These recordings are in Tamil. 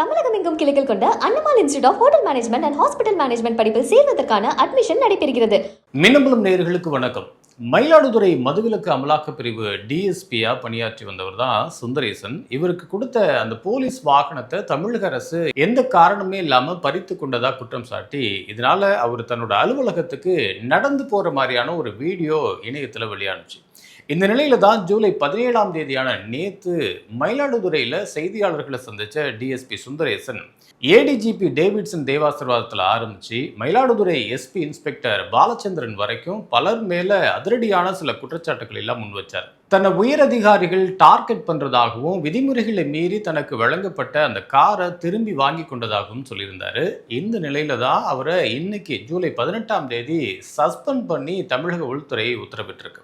தமிழகம் எங்கும் கிளைகள் கொண்ட Annamal institute of hotel management and hospital management படிப்பில் சேர்வதற்கான அட்மிஷன் நடைபெறுகிறது. மின்னம்பலம் நேயர்களுக்கு வணக்கம். மயிலாடுதுறை மதுவிலக்கு அமலாக்க பிரிவு டிஎஸ்பியா பணியாற்றி வந்தவர் தான் சுந்தரேசன். இவருக்கு கொடுத்த அந்த போலீஸ் வாகனத்தை தமிழக அரசு எந்த காரணமே இல்லாம பறித்து கொண்டதா குற்றம் சாட்டி இதனால அவர் தன்னோட அலுவலகத்துக்கு நடந்து போற மாதிரியான ஒரு வீடியோ இணையத்துல வெளியானுச்சு. இந்த நிலையில தான் ஜூலை பதினேழாம் தேதியான நேத்து மயிலாடுதுறையில செய்தியாளர்களை சந்திச்ச டிஎஸ்பி சுந்தரேசன் ஏடிஜிபி டேவிட்சன் தேவாசிர்வாதத்தில் ஆரம்பிச்சு மயிலாடுதுறை எஸ்பி இன்ஸ்பெக்டர் பாலச்சந்திரன் வரைக்கும் பலர் மேல அதிரடியான சில குற்றச்சாட்டுகள் எல்லாம் முன் வச்சார். தன்னை உயர் அதிகாரிகள் டார்கெட் பண்ணுறதாகவும் விதிமுறைகளை மீறி தனக்கு வழங்கப்பட்ட அந்த காரை திரும்பி வாங்கி கொண்டதாகவும் சொல்லியிருந்தார். இந்த நிலையில தான் அவரை இன்னைக்கு ஜூலை பதினெட்டாம் தேதி சஸ்பெண்ட் பண்ணி தமிழக உள்துறை உத்தரவிட்டிருக்கு.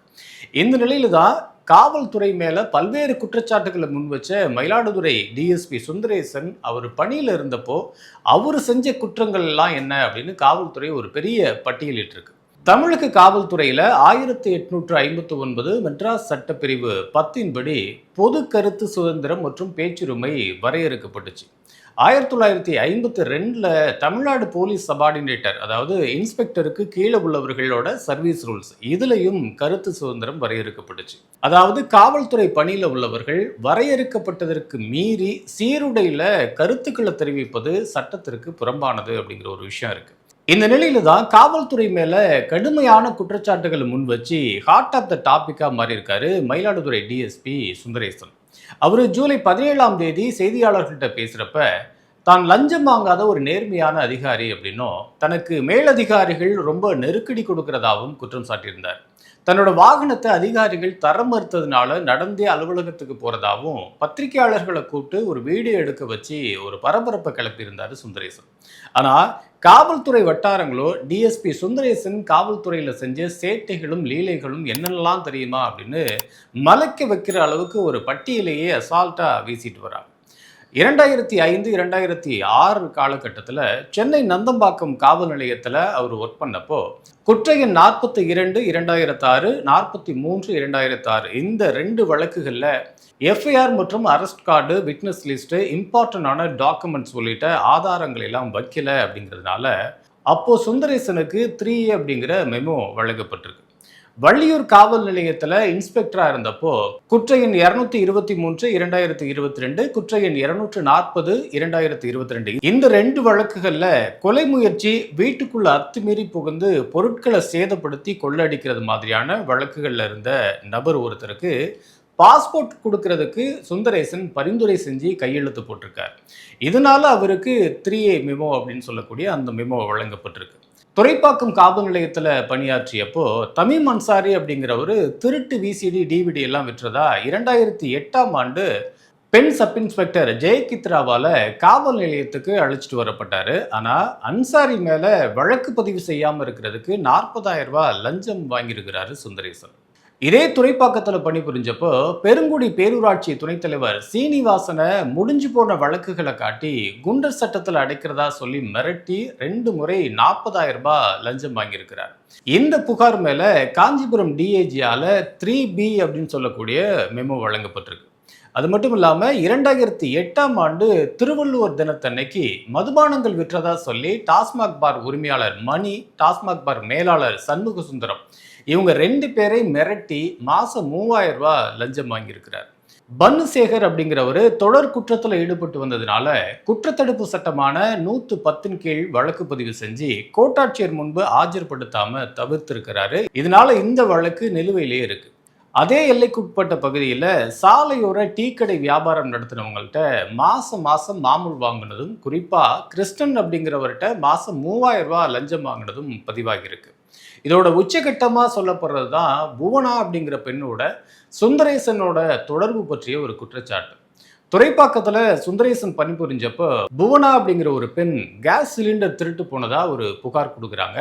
இந்த நிலையில தான் காவல்துறை மேலே பல்வேறு குற்றச்சாட்டுகளை முன் வச்ச மயிலாடுதுறை டிஎஸ்பி சுந்தரேசன் அவர் பணியில் இருந்தப்போ அவர் செஞ்ச குற்றங்கள் எல்லாம் என்ன அப்படின்னு காவல்துறை ஒரு பெரிய பட்டியலிட்டிருக்கு. தமிழக காவல்துறையில் ஆயிரத்தி எட்நூற்று ஐம்பத்தி ஒன்பது மெட்ராஸ் சட்டப்பிரிவு பத்தின்படி பொது கருத்து சுதந்திரம் மற்றும் பேச்சுரிமை வரையறுக்கப்பட்டுச்சு. ஆயிரத்தி தொள்ளாயிரத்தி ஐம்பத்தி ரெண்டில் தமிழ்நாடு போலீஸ் சபார்டினேட்டர் அதாவது இன்ஸ்பெக்டருக்கு கீழே உள்ளவர்களோட சர்வீஸ் ரூல்ஸ் இதுலேயும் கருத்து சுதந்திரம் வரையறுக்கப்பட்டுச்சு. அதாவது காவல்துறை பணியில் உள்ளவர்கள் வரையறுக்கப்பட்டதற்கு மீறி சீருடையில் கருத்துக்களை தெரிவிப்பது சட்டத்திற்கு புறம்பானது அப்படிங்கிற ஒரு விஷயம் இருக்குது இந்த நிலையில தான் காவல்துறை மேல கடுமையான குற்றச்சாட்டுகளை முன் வச்சு ஹார்ட் ஆஃப் த டாபிக்கா மாறி இருக்காரு மயிலாடுதுறை டிஎஸ்பி சுந்தரேசன். அவர் ஜூலை பதினேழாம் தேதி செய்தியாளர்கள்ட்ட பேசுறப்ப தான் லஞ்சம் வாங்காத ஒரு நேர்மையான அதிகாரி அப்படின்னும் தனக்கு மேலதிகாரிகள் ரொம்ப நெருக்கடி கொடுக்கிறதாகவும் குற்றம் சாட்டியிருந்தார். தன்னோட வாகனத்தை அதிகாரிகள் தரம் மறுத்ததுனால நடந்தே அலுவலகத்துக்கு போறதாவும் பத்திரிகையாளர்களை கூப்பிட்டு ஒரு வீடியோ எடுக்க வச்சு ஒரு பரபரப்பை கிளப்பியிருந்தார் சுந்தரேசன். ஆனால் காவல்துறை வட்டாரங்களோ டிஎஸ்பி சுந்தரேசன் காவல்துறையில் செஞ்ச சேட்டைகளும் லீலைகளும் என்னென்னலாம் தெரியுமா அப்படின்னு மலைக்க வைக்கிற அளவுக்கு ஒரு பட்டியலையே அசால்ட்டாக வீசிட்டு வராங்க. இரண்டாயிரத்தி ஐந்து இரண்டாயிரத்தி ஆறு காலகட்டத்தில் சென்னை நந்தம்பாக்கம் காவல் நிலையத்தில் அவர் ஒர்க் பண்ணப்போ குற்றையன் நாற்பத்தி இரண்டு இரண்டாயிரத்தி ஆறு நாற்பத்தி மூன்று இரண்டாயிரத்தி ஆறு இந்த ரெண்டு வழக்குகளில் எஃப்ஐஆர் மற்றும் அரெஸ்ட் கார்டு விட்னஸ் லிஸ்ட்டு இம்பார்ட்டண்டான டாக்குமெண்ட்ஸ் உள்ளிட்ட ஆதாரங்கள் எல்லாம் வைக்கல அப்படிங்கிறதுனால அப்போது சுந்தரேசனுக்கு த்ரீ அப்படிங்கிற மெமோ வழங்கப்பட்டிருக்கு. வள்ளியூர் காவல் நிலையத்தில் இன்ஸ்பெக்டராக இருந்தப்போ குற்றையின் இரநூத்தி இருபத்தி மூன்று இரண்டாயிரத்தி இருபத்தி ரெண்டு குற்றையின் இருநூற்று நாற்பது இரண்டாயிரத்தி இருபத்தி ரெண்டு. இந்த ரெண்டு வழக்குகளில் கொலை முயற்சி வீட்டுக்குள்ள அத்துமீறி புகுந்து பொருட்களை சேதப்படுத்தி கொள்ளடிக்கிறது மாதிரியான வழக்குகளில் இருந்த நபர் ஒருத்தருக்கு பாஸ்போர்ட் கொடுக்கறதுக்கு சுந்தரேசன் பரிந்துரை செஞ்சு கையெழுத்து போட்டிருக்கார். இதனால அவருக்கு த்ரீ ஏ மெமோ அப்படின்னு சொல்லக்கூடிய அந்த மெமோ வழங்கப்பட்டிருக்கு. துறைப்பாக்கம் காவல் நிலையத்தில் பணியாற்றியப்போ தமிம் அன்சாரி அப்படிங்கிறவர் திருட்டு விசிடி டிவிடி எல்லாம் விற்றதா? இரண்டாயிரத்தி எட்டாம் ஆண்டு பெண் சப் இன்ஸ்பெக்டர் ஜெயகித்ராவால் காவல் நிலையத்துக்கு அழைச்சிட்டு வரப்பட்டார். ஆனால் அன்சாரி மேலே வழக்கு பதிவு செய்யாமல் இருக்கிறதுக்கு நாற்பதாயிரம் ரூபாய் லஞ்சம் வாங்கியிருக்கிறாரு சுந்தரேசன். இதே துறைப்பாக்கத்தில் பணிபுரிஞ்சப்போ பெருங்குடி பேரூராட்சி துணைத் தலைவர் சீனிவாசனை முடிஞ்சு போன வழக்குகளை காட்டி குண்டர் சட்டத்தில் அடைக்கிறதா சொல்லி மிரட்டி ரெண்டு முறை நாற்பதாயிரம் ரூபாய் லஞ்சம் வாங்கியிருக்கிறார். இந்த புகார் மேல காஞ்சிபுரம் டிஏஜியால த்ரீ பி அப்படின்னு சொல்லக்கூடிய மெமோ வழங்கப்பட்டிருக்கு. அது மட்டும் இல்லாமல் இரண்டாயிரத்தி எட்டாம் ஆண்டு திருவள்ளுவர் தினத்தன்னைக்கு மதுபானங்கள் விற்றதா சொல்லி டாஸ்மாக் பார் உரிமையாளர் மணி டாஸ்மாக் பார் மேலாளர் சண்முக சுந்தரம் இவங்க ரெண்டு பேரை மிரட்டி மாசம் மூவாயிரம் ரூபாய் லஞ்சம் வாங்கியிருக்கிறார். பன்னு சேகர் அப்படிங்கிறவர் தொடர் குற்றத்தில் ஈடுபட்டு வந்ததுனால குற்றத்தடுப்பு சட்டமான நூத்து பத்தின் கீழ் வழக்கு பதிவு செஞ்சு கோட்டாட்சியர் முன்பு ஆஜர்படுத்தாம தவிர்த்திருக்கிறாரு. இதனால இந்த வழக்கு நிலுவையிலே இருக்கு. அதே எல்லைக்குட்பட்ட பகுதியில் சாலையோர டீ கடை வியாபாரம் நடத்தினவங்கள்ட்ட மாதம் மாதம் மாமூல் வாங்கினதும் குறிப்பாக கிறிஸ்டன் அப்படிங்கிறவர்கிட்ட மாதம் மூவாயிரம் ரூபா லஞ்சம் வாங்கினதும் பதிவாகியிருக்கு இதோட உச்சகட்டமாக சொல்லப்படுறது தான் புவனா அப்படிங்கிற பெண்ணோட சுந்தரேசனோட தொடர்பு பற்றிய ஒரு குற்றச்சாட்டு. துறைப்பாக்கத்தில் சுந்தரேசன் பணிபுரிஞ்சப்போ புவனா அப்படிங்கிற ஒரு பெண் கேஸ் சிலிண்டர் திருட்டு போனதா ஒரு புகார் கொடுக்குறாங்க.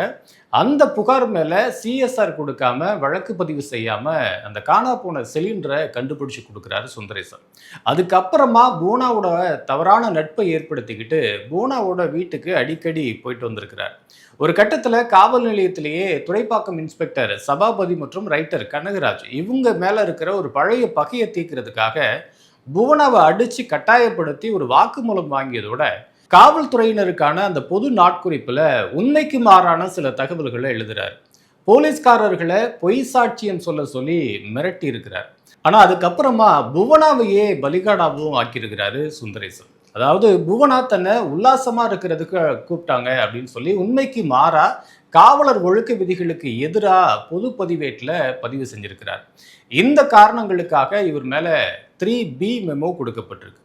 அந்த புகார் மேலே சிஎஸ்ஆர் கொடுக்காம வழக்கு பதிவு செய்யாமல் அந்த காணா போன சிலிண்டரை கண்டுபிடிச்சு கொடுக்குறாரு சுந்தரேசன். அதுக்கப்புறமா பூனாவோட தவறான நட்பை ஏற்படுத்திக்கிட்டு பூனாவோட வீட்டுக்கு அடிக்கடி போயிட்டு வந்திருக்கிறார். ஒரு கட்டத்தில் காவல் நிலையத்திலேயே துறைப்பாக்கம் இன்ஸ்பெக்டர் சபாபதி மற்றும் ரைட்டர் கனகராஜ் இவங்க மேலே இருக்கிற ஒரு பழைய பகையை தீர்க்கிறதுக்காக புவனாவை அடிச்சு கட்டாயப்படுத்தி ஒரு வாக்குமூலம் வாங்கியதோட காவல்துறையினருக்கான அந்த பொது நாட்குறிப்புல உண்மைக்கு மாறான சில தகவல்களை எழுதுறாரு. போலீஸ்காரர்களை பொய் சாட்சியம் சொல்ல சொல்லி மிரட்டி இருக்கிறார். ஆனா அதுக்கப்புறமா புவனாவையே பலிகாடாவும் ஆக்கியிருக்கிறாரு சுந்தரேசன். அதாவது புவனாத்தனை உல்லாசமா இருக்கிறதுக்கு கூப்பிட்டாங்க அப்படின்னு சொல்லி உண்மைக்கு மாறா காவலர் ஒழுக்க விதிகளுக்கு எதிரா பொது பதிவேட்டில் பதிவு செஞ்சிருக்கிறார். இந்த காரணங்களுக்காக இவர் மேல த்ரீ பி மெமோ கொடுக்கப்பட்டிருக்கு.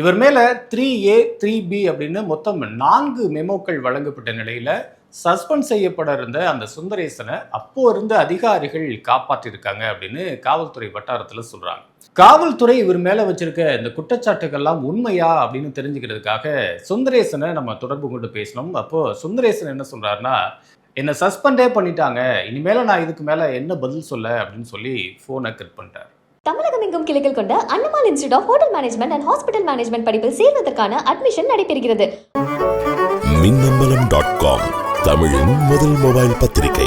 இவர் மேல த்ரீ ஏ த்ரீ பி அப்படின்னு மொத்தம் நான்கு மெமோக்கள் வழங்கப்பட்ட நிலையில சஸ்பெண்ட் செய்யப்பட இருந்த அந்த சுந்தரேசனை அப்போ இருந்த அதிகாரிகள் காப்பாற்றிருக்காங்க அப்படின்னு காவல்துறை வட்டாரத்தில் சொல்றாங்க. காவல்துறை இவர் மேல வச்சிருக்க இந்த குற்றச்சாட்டுகள்லாம் உண்மையா அப்படின்னு தெரிஞ்சுக்கிறதுக்காக சுந்தரேசனை நம்ம தொடர்பு கொண்டு பேசணும். அப்போ சுந்தரேசன் என்ன சொல்றாருன்னா என்னை சஸ்பெண்டே பண்ணிட்டாங்க. இனிமேல நான் இதுக்கு மேல என்ன பதில் சொல்ல? அப்படின்னு சொல்லி போனை கட் பண்ணிட்டார். தமிழகம் எங்கும் கிளைகள் கொண்ட Annamal institute of hotel management and hospital management படிப்பில் சேர்வதற்கான அட்மிஷன் நடைபெறுகிறது. மின்னம்பலம் டாட் காம் தமிழின் முதல் மொபைல் பத்திரிகை.